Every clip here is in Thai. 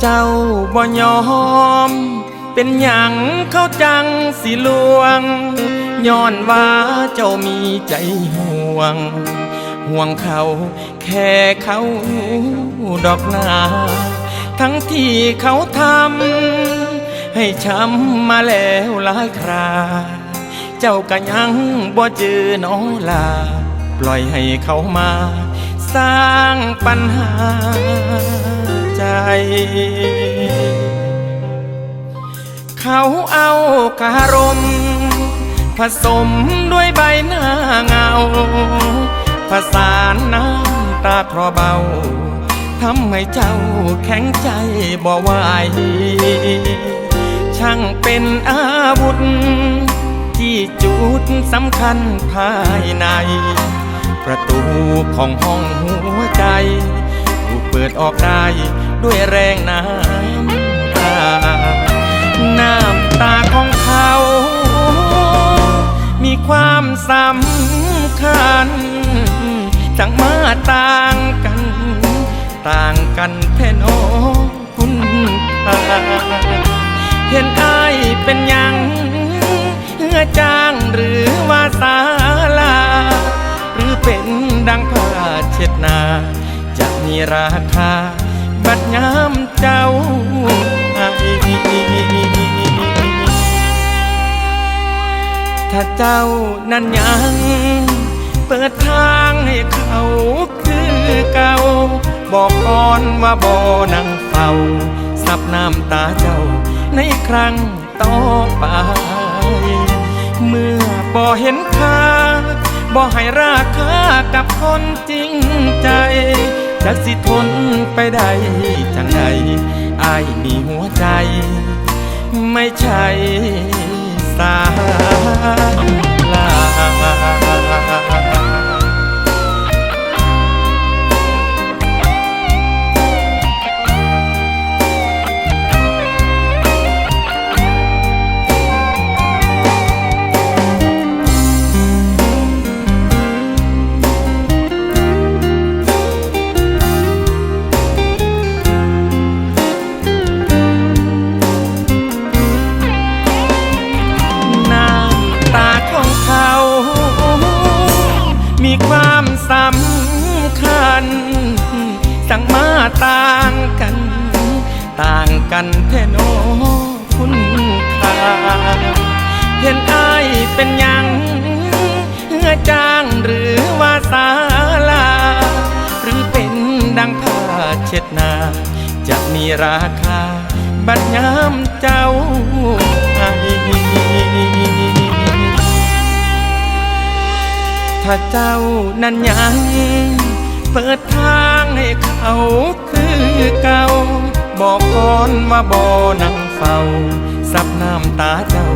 เจ้าบ่ยอม เป็นหยังเขาจังสิลวง ย้อนว่าเจ้ามีใจห่วง ห่วงเขาแค่เขาดอกนา ทั้งที่เขาทำให้ช้ำมาแล้วหลายครา เจ้าก็ยังบ่เจอน้องลา ปล่อยให้เขามา สร้างปัญหา เขาเอาคารม ผสมด้วยใบหน้าเงา ผสานน้ำตาคลอเบาทำให้เจ้าแข็งใจบ่ไหวช่างเป็นอาวุธ ที่จุดสำคัญภายใน ประตูของห้องหัวใจ ถูกเปิดออกได้ ด้วยแรงน้ำตา น้ำตาของเขา มีความสำคัญจังมาต่างกัน ต่างกันแท่นอคุณค่าเห็นอายเป็นยังเหือจ้างหรือว่าสาลา หรือเป็นดังผ้าเช็ดนาจะมีราคา บัดยามเจ้าให้ถ้าเจ้านั้นยัง เปิดทางให้เขาคือเก่า บอกก่อนว่าบ่นั่งเฝ้าซับน้ำตาเจ้า ในครั้งต่อไป เมื่อบ่เห็นค่าบ่ให้ราคากับคนจริงใจ จักสิทนไปได้จังใดอายมีหัวใจ ไม่ใช่สาลา กันแท่โนคุณค่าเห็นอายเป็นยังเหือจ้างหรือว่าสาลา หรือเป็นดังผ้าเช็ดหน้าจะมีราคา บัดยามเจ้าให้ถ้าเจ้านั้นยัง เปิดทางให้เขาคือเก่า บอกก่อนว่าบ่นั่งเฝ้าซับน้ำตาเจ้า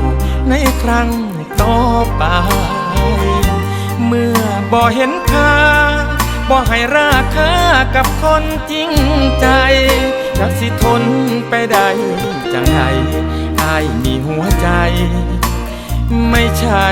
ในครั้งต่อไปเมื่อบ่เห็นค่าบ่ให้ราคากับคนจริงใจจักสิทนไปได้จังไดอายมีหัวใจ ไม่ใช่